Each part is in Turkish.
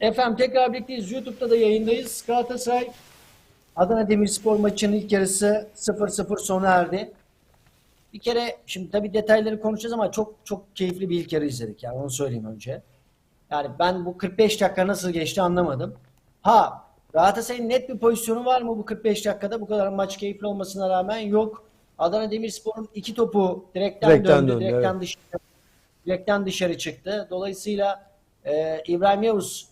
Efendim tekrar birlikteyiz. YouTube'da da yayındayız. Galatasaray Adana Demirspor maçının ilk yarısı 0-0 sona erdi. Bir kere şimdi tabii detayları konuşacağız ama çok çok keyifli bir ilk yarı izledik. Yani onu söyleyeyim önce. Yani ben bu 45 dakika nasıl geçti anlamadım. Ha Galatasaray'ın net bir pozisyonu var mı bu 45 dakikada? Bu kadar maç keyifli olmasına rağmen yok. Adana Demirspor'un iki topu direkten, Direkten döndü. döndü, direkten, evet. dışarı, direkten dışarı çıktı. Dolayısıyla e, İbrahim Yavuz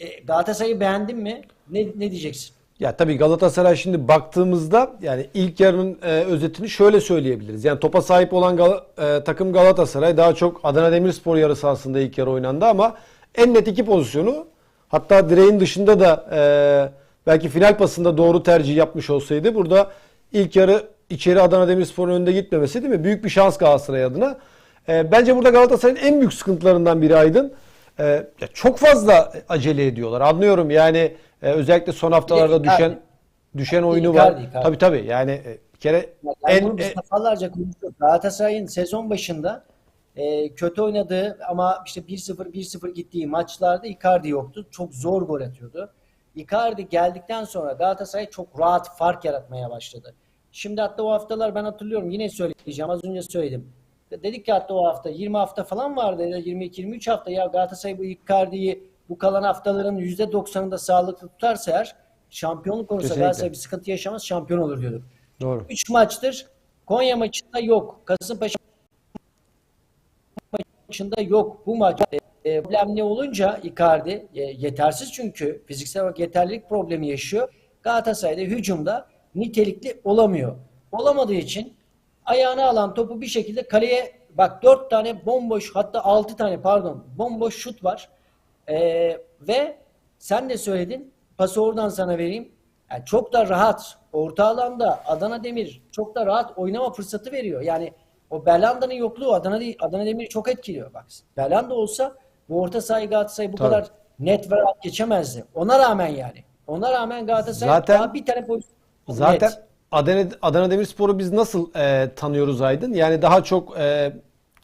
e, Galatasaray'ı beğendin mi? Ne, ne diyeceksin? Ya tabii Galatasaray şimdi baktığımızda yani ilk yarının e, özetini şöyle söyleyebiliriz. Yani topa sahip olan Gal- e, takım Galatasaray daha çok Adana Demirspor yarı sahasında ilk yarı oynandı ama en net iki pozisyonu hatta direğin dışında da e, belki final pasında doğru tercih yapmış olsaydı burada ilk yarı içeri Adana Demirspor'un önünde gitmemesi değil mi? Büyük bir şans Galatasaray adına. E, bence burada Galatasaray'ın en büyük sıkıntılarından biri Aydın. E, çok fazla acele ediyorlar. Anlıyorum yani e, özellikle son haftalarda Icardi. düşen düşen oyunu Icardi, var. Icardi. Tabii tabii. Yani e, bir kere Yani en bunu biz e, defalarca konuştuk. Galatasaray'ın sezon başında e, kötü oynadığı ama işte 1-0 1-0 gittiği maçlarda Icardi yoktu. Çok zor gol atıyordu. Icardi geldikten sonra Galatasaray çok rahat fark yaratmaya başladı. Şimdi hatta o haftalar ben hatırlıyorum yine söyleyeceğim az önce söyledim. Dedik ki hatta o hafta 20 hafta falan vardı ya da 22-23 hafta ya Galatasaray bu Icardi'yi bu kalan haftaların %90'ında sağlıklı tutarsa eğer şampiyonluk konusunda Kesinlikle. Galatasaray bir sıkıntı yaşamaz şampiyon olur diyorduk. doğru. 3 maçtır Konya maçında yok. Kasımpaşa maçında yok. Bu maç e, problemli olunca Icardi e, yetersiz çünkü fiziksel olarak yeterlilik problemi yaşıyor. Galatasaray'da hücumda nitelikli olamıyor. Olamadığı için ayağına alan topu bir şekilde kaleye bak 4 tane bomboş hatta 6 tane pardon bomboş şut var. E, ve sen de söyledin pası oradan sana vereyim. Yani çok da rahat orta alanda Adana Demir çok da rahat oynama fırsatı veriyor. Yani o Berlanda'nın yokluğu Adana, Adana Demir'i çok etkiliyor. Bak Berlanda olsa bu orta sahayı Galatasaray bu Tabii. kadar net ve rahat geçemezdi. Ona rağmen yani. Ona rağmen Galatasaray Zaten- daha bir tane pozisyon Zaten net. Adana, Adana Demirspor'u biz nasıl e, tanıyoruz Aydın? Yani daha çok e,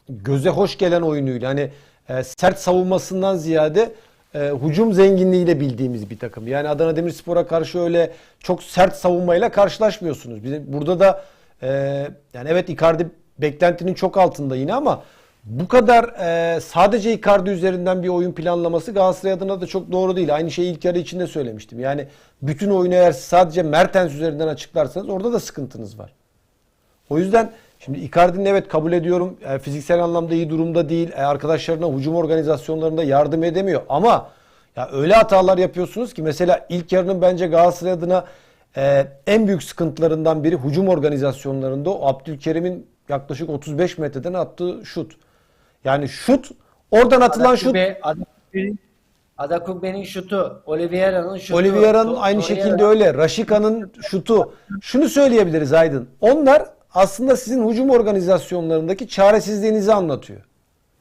göze hoş gelen oyunuyla hani e, sert savunmasından ziyade e, hücum zenginliğiyle bildiğimiz bir takım. Yani Adana Demirspor'a karşı öyle çok sert savunmayla karşılaşmıyorsunuz. Bizim burada da e, yani evet Icardi beklentinin çok altında yine ama bu kadar e, sadece Icardi üzerinden bir oyun planlaması Galatasaray adına da çok doğru değil. Aynı şeyi ilk yarı içinde söylemiştim. Yani bütün oyunu eğer sadece Mertens üzerinden açıklarsanız orada da sıkıntınız var. O yüzden şimdi Icardi'nin evet kabul ediyorum e, fiziksel anlamda iyi durumda değil. E, arkadaşlarına hücum organizasyonlarında yardım edemiyor. Ama ya öyle hatalar yapıyorsunuz ki mesela ilk yarının bence Galatasaray adına e, en büyük sıkıntılarından biri hücum organizasyonlarında o Abdülkerim'in yaklaşık 35 metreden attığı şut. Yani şut oradan atılan şut Adakube- Adakubbe'nin Adakubbe'nin şutu, Oliveira'nın şutu. Oliveira'nın aynı Torreira- şekilde öyle. Raşika'nın şutu. Şunu söyleyebiliriz Aydın. Onlar aslında sizin hücum organizasyonlarındaki çaresizliğinizi anlatıyor.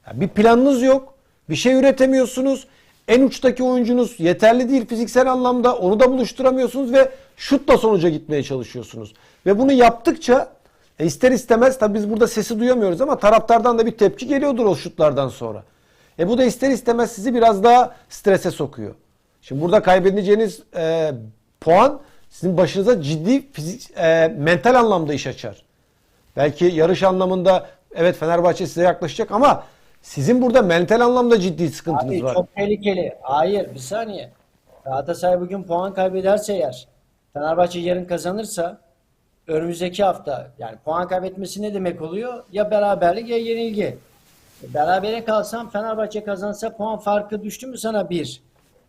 Ya bir planınız yok. Bir şey üretemiyorsunuz. En uçtaki oyuncunuz yeterli değil fiziksel anlamda. Onu da buluşturamıyorsunuz ve şutla sonuca gitmeye çalışıyorsunuz. Ve bunu yaptıkça e, ister istemez tabi biz burada sesi duyamıyoruz ama taraftardan da bir tepki geliyordur o şutlardan sonra. E bu da ister istemez sizi biraz daha strese sokuyor. Şimdi burada kaybedeceğiniz e, puan sizin başınıza ciddi fizik, e, mental anlamda iş açar. Belki yarış anlamında evet Fenerbahçe size yaklaşacak ama sizin burada mental anlamda ciddi sıkıntınız Abi var. çok tehlikeli. Hayır bir saniye. Galatasaray bugün puan kaybederse eğer Fenerbahçe yarın kazanırsa önümüzdeki hafta yani puan kaybetmesi ne demek oluyor? Ya beraberlik ya yenilgi. E, berabere kalsam Fenerbahçe kazansa puan farkı düştü mü sana bir?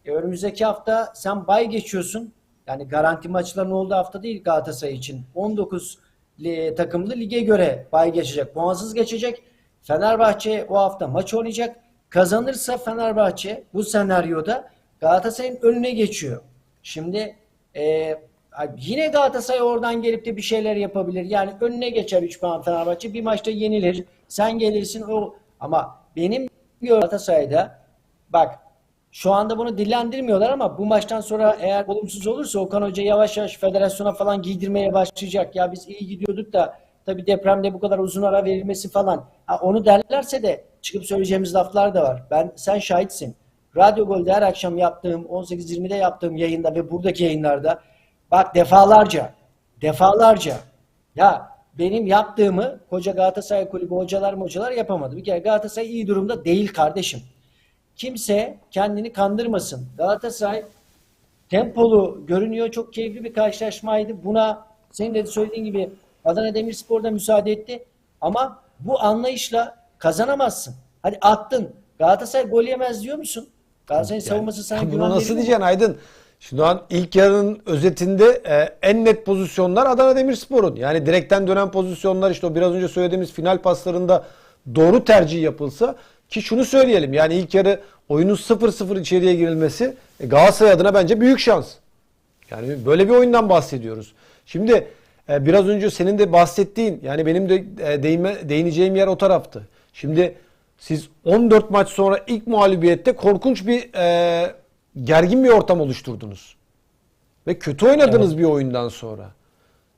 E, önümüzdeki hafta sen bay geçiyorsun. Yani garanti maçların olduğu hafta değil Galatasaray için. 19 li- takımlı lige göre bay geçecek. Puansız geçecek. Fenerbahçe o hafta maç oynayacak. Kazanırsa Fenerbahçe bu senaryoda Galatasaray'ın önüne geçiyor. Şimdi e, yine Galatasaray oradan gelip de bir şeyler yapabilir. Yani önüne geçer 3 puan Fenerbahçe. Bir maçta yenilir. Sen gelirsin o ama benim Galatasaray'da bak şu anda bunu dillendirmiyorlar ama bu maçtan sonra eğer olumsuz olursa Okan Hoca yavaş yavaş federasyona falan giydirmeye başlayacak. Ya biz iyi gidiyorduk da tabii depremde bu kadar uzun ara verilmesi falan. Ha, onu derlerse de çıkıp söyleyeceğimiz laflar da var. Ben sen şahitsin. Radyo Gol'de her akşam yaptığım 18-20'de yaptığım yayında ve buradaki yayınlarda bak defalarca defalarca ya benim yaptığımı koca Galatasaray Kulübü hocalar hocalar yapamadı. Bir kere Galatasaray iyi durumda değil kardeşim. Kimse kendini kandırmasın. Galatasaray tempolu görünüyor. Çok keyifli bir karşılaşmaydı. Buna senin de söylediğin gibi Adana Demirspor da müsaade etti. Ama bu anlayışla kazanamazsın. Hadi attın. Galatasaray gol yemez diyor musun? Galatasaray'ın savunması sana Bunu nasıl diyeceksin Aydın? Şu an ilk yarının özetinde e, en net pozisyonlar Adana Demirspor'un. Yani direkten dönen pozisyonlar işte o biraz önce söylediğimiz final paslarında doğru tercih yapılsa ki şunu söyleyelim yani ilk yarı oyunun 0-0 içeriye girilmesi e, Galatasaray adına bence büyük şans. Yani böyle bir oyundan bahsediyoruz. Şimdi e, biraz önce senin de bahsettiğin yani benim de e, değinme, değineceğim yer o taraftı. Şimdi siz 14 maç sonra ilk mağlubiyette korkunç bir e, gergin bir ortam oluşturdunuz. Ve kötü oynadınız bir oyundan sonra.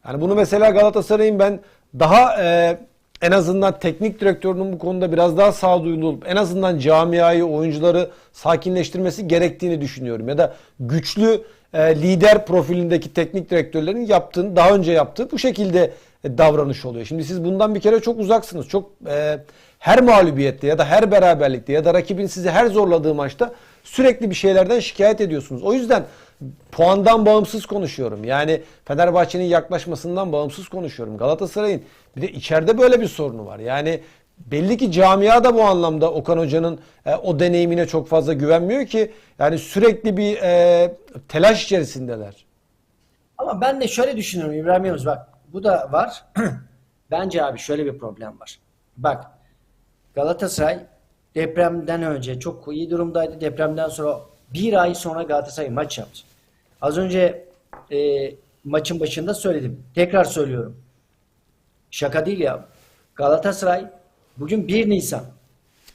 Yani bunu mesela Galatasaray'ın ben daha e, en azından teknik direktörünün bu konuda biraz daha sağduyulu olup en azından camiayı, oyuncuları sakinleştirmesi gerektiğini düşünüyorum. Ya da güçlü e, lider profilindeki teknik direktörlerin yaptığını, daha önce yaptığı bu şekilde e, davranış oluyor. Şimdi siz bundan bir kere çok uzaksınız. Çok e, her mağlubiyette ya da her beraberlikte ya da rakibin sizi her zorladığı maçta sürekli bir şeylerden şikayet ediyorsunuz. O yüzden puandan bağımsız konuşuyorum. Yani Fenerbahçe'nin yaklaşmasından bağımsız konuşuyorum. Galatasaray'ın bir de içeride böyle bir sorunu var. Yani belli ki camia da bu anlamda Okan Hoca'nın e, o deneyimine çok fazla güvenmiyor ki. Yani sürekli bir e, telaş içerisindeler. Ama ben de şöyle düşünüyorum İbrahim Yavuz bak bu da var. Bence abi şöyle bir problem var. Bak Galatasaray depremden önce çok iyi durumdaydı. Depremden sonra bir ay sonra Galatasaray maç yaptı. Az önce e, maçın başında söyledim. Tekrar söylüyorum. Şaka değil ya. Galatasaray bugün 1 Nisan.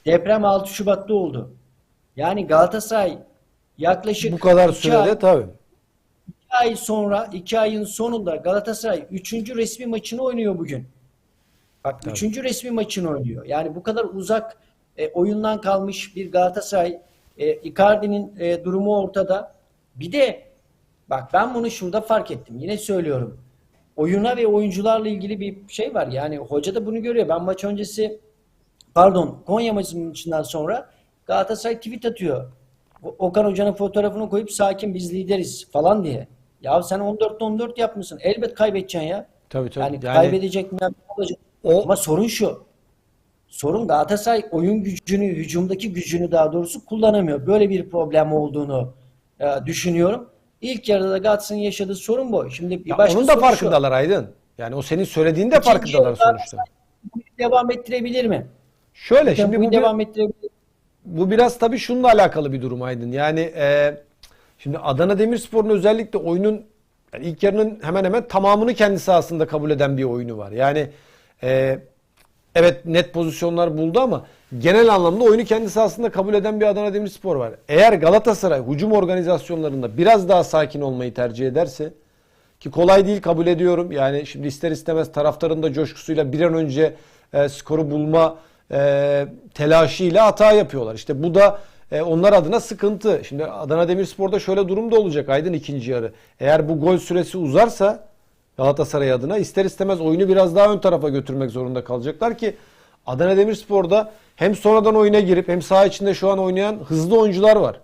Deprem 6 Şubat'ta oldu. Yani Galatasaray yaklaşık Bu kadar iki ay- sürede tabii. İki ay sonra, iki ayın sonunda Galatasaray üçüncü resmi maçını oynuyor bugün. Bak üçüncü resmi maçını oynuyor. Yani bu kadar uzak e, oyundan kalmış bir Galatasaray, e, Icardi'nin e, durumu ortada. Bir de bak ben bunu şurada fark ettim. Yine söylüyorum. Oyuna ve oyuncularla ilgili bir şey var. Yani hoca da bunu görüyor. Ben maç öncesi pardon Konya maçından sonra Galatasaray tweet atıyor. Okan Hoca'nın fotoğrafını koyup sakin biz lideriz falan diye. Ya sen 14'te 14 yapmışsın. Elbet kaybedeceksin ya. Tabii, tabii. Yani, Yani- kaybedecek mi ne olacak? O- Ama sorun şu. Sorun Galatasaray oyun gücünü, hücumdaki gücünü daha doğrusu kullanamıyor. Böyle bir problem olduğunu e, düşünüyorum. İlk yarıda da Galatasaray'ın yaşadığı sorun bu. Şimdi bir Ya başka onun da soru şu. farkındalar Aydın. Yani o senin söylediğin de İkinci farkındalar sonuçta. devam ettirebilir mi? Şöyle Şimdi şimdi bu bir- devam ettirebilir. Bu biraz tabii şununla alakalı bir durum Aydın. Yani e, şimdi Adana Demirspor'un özellikle oyunun yani ilk yarının hemen hemen tamamını kendi sahasında kabul eden bir oyunu var. Yani e, evet net pozisyonlar buldu ama genel anlamda oyunu kendi sahasında kabul eden bir Adana Demirspor var. Eğer Galatasaray hücum organizasyonlarında biraz daha sakin olmayı tercih ederse ki kolay değil kabul ediyorum. Yani şimdi ister istemez taraftarın da coşkusuyla bir an önce e, skoru bulma e, telaşıyla hata yapıyorlar. İşte bu da e, onlar adına sıkıntı. Şimdi Adana Demirspor'da şöyle durum da olacak Aydın ikinci yarı. Eğer bu gol süresi uzarsa Galatasaray adına ister istemez oyunu biraz daha ön tarafa götürmek zorunda kalacaklar ki Adana Demirspor'da hem sonradan oyuna girip hem saha içinde şu an oynayan hızlı oyuncular var.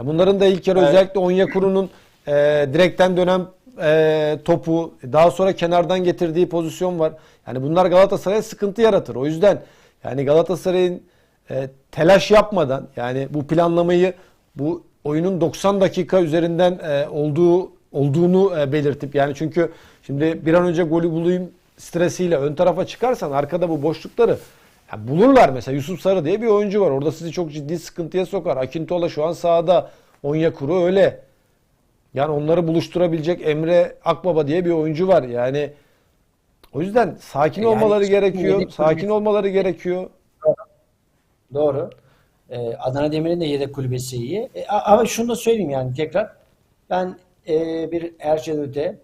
Ya bunların da ilk yarı Evet. özellikle Onyekuru'nun e, direkten dönen e, topu daha sonra kenardan getirdiği pozisyon var. Yani bunlar Galatasaray'a sıkıntı yaratır. O yüzden yani Galatasaray'ın e, telaş yapmadan yani bu planlamayı bu oyunun 90 dakika üzerinden e, olduğu olduğunu e, belirtip yani çünkü şimdi bir an önce golü bulayım stresiyle ön tarafa çıkarsan arkada bu boşlukları ya bulurlar mesela Yusuf Sarı diye bir oyuncu var. Orada sizi çok ciddi sıkıntıya sokar. Akintola şu an sahada. Onyekuru öyle. Yani onları buluşturabilecek Emre Akbaba diye bir oyuncu var. Yani o yüzden sakin E Yani olmaları işte gerekiyor. Sakin olmaları gerekiyor. Doğru. Ee, Adana Demir'in de yedek kulübesi iyi. E, ama şunu da söyleyeyim yani tekrar. Ben e, bir Erçel Öte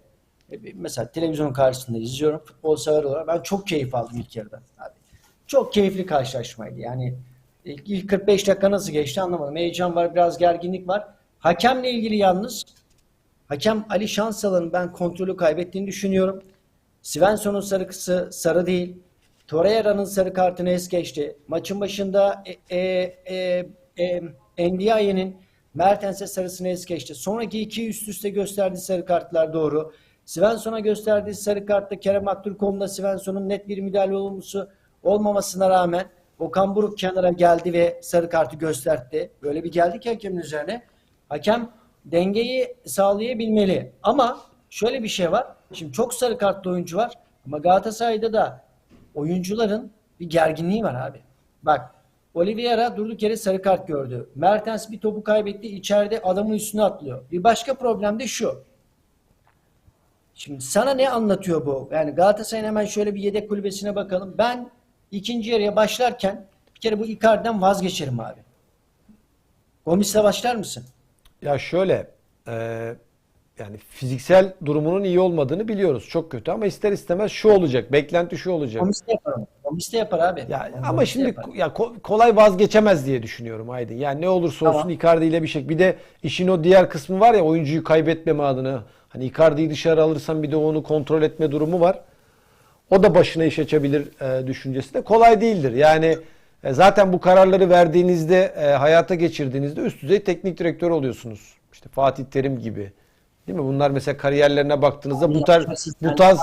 mesela televizyon karşısında izliyorum. Futbol sever olarak ben çok keyif aldım ilk yarıdan. Abi. Çok keyifli karşılaşmaydı. Yani İlk, ilk 45 dakika nasıl geçti anlamadım. Heyecan var, biraz gerginlik var. Hakemle ilgili yalnız hakem Ali Şansal'ın ben kontrolü kaybettiğini düşünüyorum. Svensson'un sarısı sarı değil. Torreira'nın sarı kartını es geçti. Maçın başında e, e, e, e, Ndiaye'nin Mertens'e sarısını es geçti. Sonraki iki üst üste gösterdiği sarı kartlar doğru. Svensson'a gösterdiği sarı kartta Kerem Aktürkoğlu'nda Svensson'un net bir müdahale olması olmamasına rağmen Okan Buruk kenara geldi ve sarı kartı gösterdi. Böyle bir geldi ki hakemin üzerine. Hakem dengeyi sağlayabilmeli. Ama şöyle bir şey var. Şimdi çok sarı kartlı oyuncu var. Ama Galatasaray'da da oyuncuların bir gerginliği var abi. Bak Oliveira durduk yere sarı kart gördü. Mertens bir topu kaybetti. içeride adamın üstüne atlıyor. Bir başka problem de şu. Şimdi sana ne anlatıyor bu? Yani Galatasaray'ın hemen şöyle bir yedek kulübesine bakalım. Ben ikinci yarıya başlarken bir kere bu Icardi'den vazgeçerim abi. Gomis'le başlar mısın? Ya şöyle e, yani fiziksel durumunun iyi olmadığını biliyoruz. Çok kötü ama ister istemez şu olacak. Beklenti şu olacak. Gomis de yapar. Gomis de yapar abi. Ya Gomis ama şimdi yapar. ya ko- kolay vazgeçemez diye düşünüyorum Aydın. Yani ne olursa olsun Tamam. Icardi ile bir şey. Bir de işin o diğer kısmı var ya oyuncuyu kaybetmeme adına. Hani Icardi'yi dışarı alırsan bir de onu kontrol etme durumu var. O da başına iş açabilir e, düşüncesi de kolay değildir. Yani e, zaten bu kararları verdiğinizde, e, hayata geçirdiğinizde üst düzey teknik direktör oluyorsunuz. İşte Fatih Terim gibi. Değil mi? Bunlar mesela kariyerlerine baktığınızda bu tarz bu tarz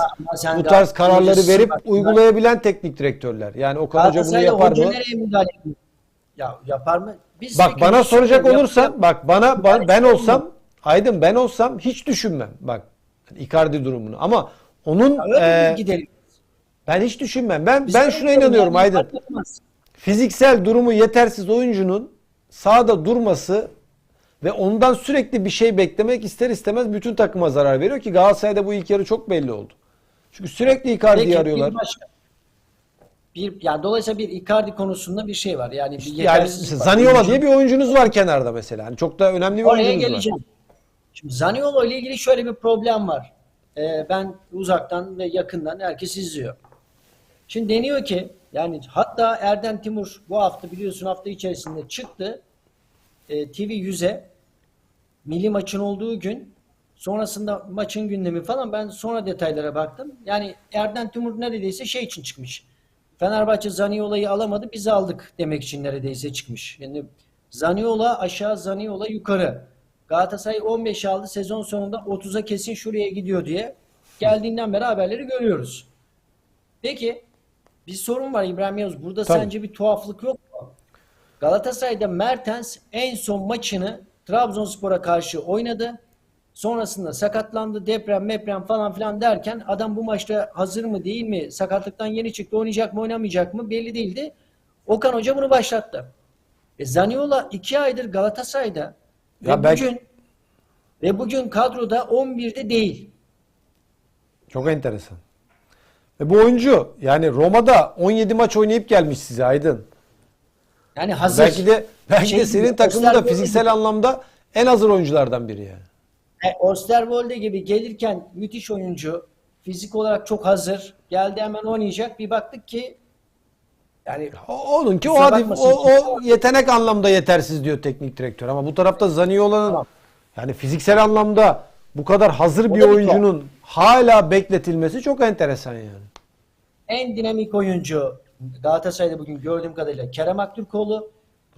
bu tarz kararları verip uygulayabilen teknik direktörler. Yani Okan Hoca bunu yapar mı? Ya yapar mı? Biz Bak bana soracak söylüyor, olursan bak bana ben olsam? Aydın ben olsam hiç düşünmem. Bak Icardi durumunu. Ama onun e, gidelim. ben hiç düşünmem. Ben Biz ben şuna inanıyorum yani Aydın. etmez. Fiziksel durumu yetersiz oyuncunun sahada durması ve ondan sürekli bir şey beklemek ister istemez bütün takıma zarar veriyor ki Galatasaray'da bu ilk yarı çok belli oldu. Çünkü sürekli Icardi'yi arıyorlar. Bir başka. Bir, yani dolayısıyla bir Icardi konusunda bir şey var. Yani bir Yani var. Zaniola diye bir oyuncunuz var kenarda mesela. Hani çok da önemli bir Oraya oyuncunuz var. Şimdi Zaniolo ile ilgili şöyle bir problem var. Ee, ben uzaktan ve yakından herkes izliyor. Şimdi deniyor ki yani hatta Erden Timur bu hafta biliyorsun hafta içerisinde çıktı e, TV 100'e milli maçın olduğu gün sonrasında maçın gündemi falan ben sonra detaylara baktım. Yani Erden Timur neredeyse şey için çıkmış. Fenerbahçe Zaniola'yı alamadı biz aldık demek için neredeyse çıkmış. Yani Zaniola aşağı Zaniola yukarı. Galatasaray 15 aldı sezon sonunda 30'a kesin şuraya gidiyor diye geldiğinden beri haberleri görüyoruz. Peki bir sorun var İbrahim Yavuz. Burada Tabii. sence bir tuhaflık yok mu? Galatasaray'da Mertens en son maçını Trabzonspor'a karşı oynadı. Sonrasında sakatlandı, deprem, meprem falan filan derken adam bu maçta hazır mı değil mi? Sakatlıktan yeni çıktı, oynayacak mı, oynamayacak mı belli değildi. Okan Hoca bunu başlattı. E Zaniola iki aydır Galatasaray'da Ya ve belki- bugün ve bugün kadroda 11'de değil. Çok enteresan. Ve bu oyuncu yani Roma'da 17 maç oynayıp gelmiş size Aydın. Yani hazır. Belki de belki Şey de senin takımında fiziksel gibi. anlamda en hazır oyunculardan biri yani. E, Osterwolde gibi gelirken müthiş oyuncu. Fizik olarak çok hazır. Geldi hemen oynayacak. Bir baktık ki yani O- Onunki o, hadi, o, o yetenek anlamda yetersiz diyor teknik direktör. Ama bu tarafta Zaniola'nın Tamam. yani fiziksel anlamda bu kadar hazır O bir da bir oyuncunun hala bekletilmesi çok enteresan yani. en dinamik oyuncu Galatasaray'da bugün gördüğüm kadarıyla Kerem Aktürkoğlu.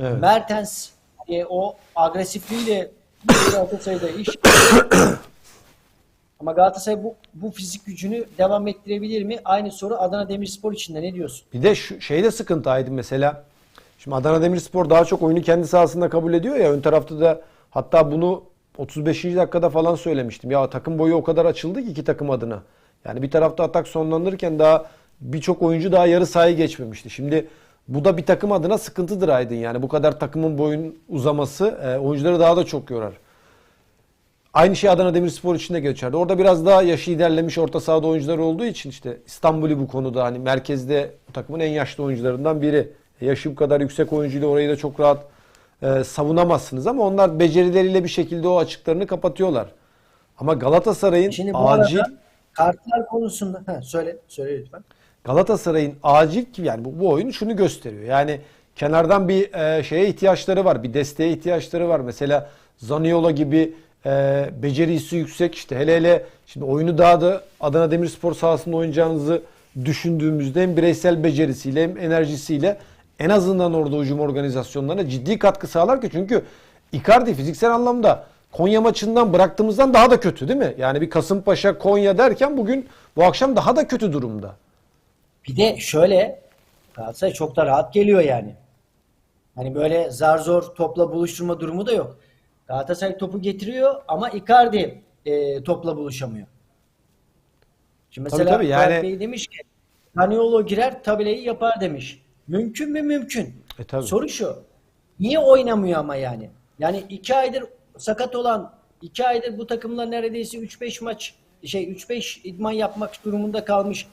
Evet. Mertens e, o agresifliğiyle Galatasaray'da iş ama Galatasaray bu, bu fizik gücünü devam ettirebilir mi? Aynı soru Adana Demirspor için de ne diyorsun? Bir de şu şeyde sıkıntı Aydın mesela. Şimdi Adana Demirspor daha çok oyunu kendi sahasında kabul ediyor ya. Ön tarafta da hatta bunu 35. dakikada falan söylemiştim. Ya takım boyu o kadar açıldı ki iki takım adına. Yani bir tarafta atak sonlandırırken daha birçok oyuncu daha yarı sahayı geçmemişti. Şimdi bu da bir takım adına sıkıntıdır Aydın. Yani bu kadar takımın boyun uzaması e, oyuncuları daha da çok yorar. Aynı şey Adana Demirspor için de geçerli. Orada biraz daha yaşı ilerlemiş orta sahada oyuncular olduğu için işte İstanbul'u bu konuda hani merkezde takımın en yaşlı oyuncularından biri. Yaşı bu kadar yüksek oyuncuyla orayı da çok rahat e, savunamazsınız ama onlar becerileriyle bir şekilde o açıklarını kapatıyorlar. Ama Galatasaray'ın Şimdi bu acil arada kartlar konusunda ha, söyle söyle lütfen. Galatasaray'ın acil ki yani bu, bu oyun şunu gösteriyor. Yani kenardan bir e, şeye ihtiyaçları var. Bir desteğe ihtiyaçları var. Mesela Zaniola gibi e, becerisi yüksek işte hele hele şimdi oyunu daha da Adana Demirspor sahasında oynayacağınızı düşündüğümüzde hem bireysel becerisiyle hem enerjisiyle en azından orada hücum organizasyonlarına ciddi katkı sağlar ki çünkü Icardi fiziksel anlamda Konya maçından bıraktığımızdan daha da kötü değil mi? Yani bir Kasımpaşa Konya derken bugün bu akşam daha da kötü durumda. Bir de şöyle Galatasaray çok da rahat geliyor yani. Hani böyle zar zor topla buluşturma durumu da yok. Galatasaray topu getiriyor ama Icardi e, topla buluşamıyor. Şimdi Tabii, mesela tabii, Fuat yani- Bey demiş ki Zaniolo girer tabelayı yapar demiş. Mümkün mü? Mümkün. E, tabii. Soru şu. Niye oynamıyor ama yani? Yani iki aydır sakat olan iki aydır bu takımla neredeyse 3-5 maç şey 3-5 idman yapmak durumunda kalmış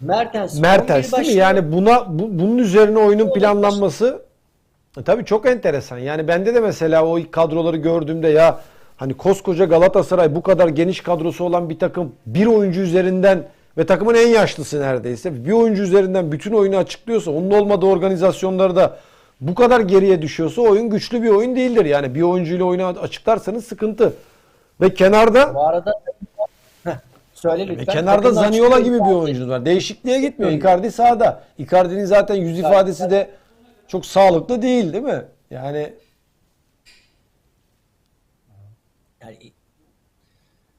Mertens. 11 Mertens değil mi? Yani buna bu- bunun üzerine oyunun planlanması e, tabii çok enteresan. Yani bende de mesela o ilk kadroları gördüğümde ya hani koskoca Galatasaray bu kadar geniş kadrosu olan bir takım bir oyuncu üzerinden ve takımın en yaşlısı neredeyse bir oyuncu üzerinden bütün oyunu açıklıyorsa onun olmadığı organizasyonları da bu kadar geriye düşüyorsa oyun güçlü bir oyun değildir. Yani bir oyuncuyla oyunu açıklarsanız sıkıntı. Ve kenarda Bu arada söyle ve lütfen. E, kenarda Zaniola gibi bir oyuncunuz var. Değişikliğe gitmiyor. Icardi sağda. Icardi'nin zaten yüz ifadesi de çok sağlıklı değil değil mi? Yani Yani,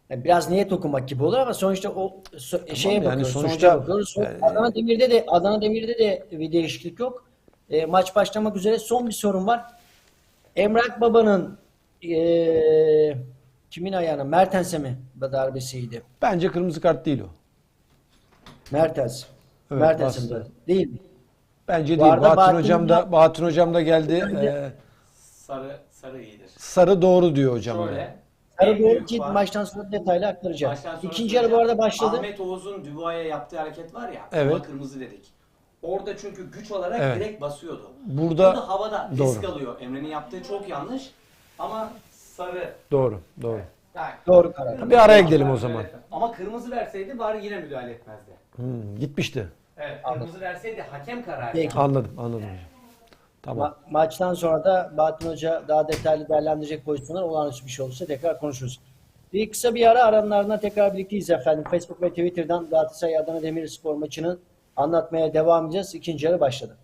yani biraz niyet okumak gibi olur ama sonuçta o so- şeye yani bakıyoruz. sonuçta- bakıyoruz. Son- yani- Adana Demir'de de Adana Demir'de de bir değişiklik yok. E, maç başlamak üzere son bir sorun var. Emrah Baba'nın e, kimin ayağına? Mertens'e mi darbesiydi? bence kırmızı kart değil o. Mertens. Evet, Mertens'in de. Değil mi? Bence Bu değil. arada Bahattin Bahattin hocam da Bahattin hocam da geldi. Ee, Sarı sarı iyidir. sarı doğru diyor hocam. Şöyle. Sarı en doğru büyük ki fark- maçtan sonra detaylı aktaracağım. Sonra İkinci yarı bu arada başladı. Ahmet Oğuz'un Dubois'a yaptığı hareket var ya. Evet. ona kırmızı dedik. Orada çünkü güç olarak Evet. direkt basıyordu. Burada- havada Doğru. risk alıyor. Emre'nin yaptığı çok yanlış. Ama sarı. Doğru, doğru. Yani, Doğru karar. Bir araya gidelim o zaman. Ama kırmızı verseydi var yine müdahale etmezdi. Hmm, gitmişti. Evet, kırmızı verseydi hakem kararı. Peki. Anladım, anladım hocam. Tamam. Ma- maçtan sonra da Bahattin Hoca daha detaylı değerlendirecek pozisyonlar olağanüstü bir şey olursa tekrar konuşuruz. Bir kısa bir ara aranın ardından tekrar birlikteyiz efendim. Facebook ve Twitter'dan Galatasaray Adana Demirspor maçını anlatmaya devam edeceğiz. İkinci yarı başladı.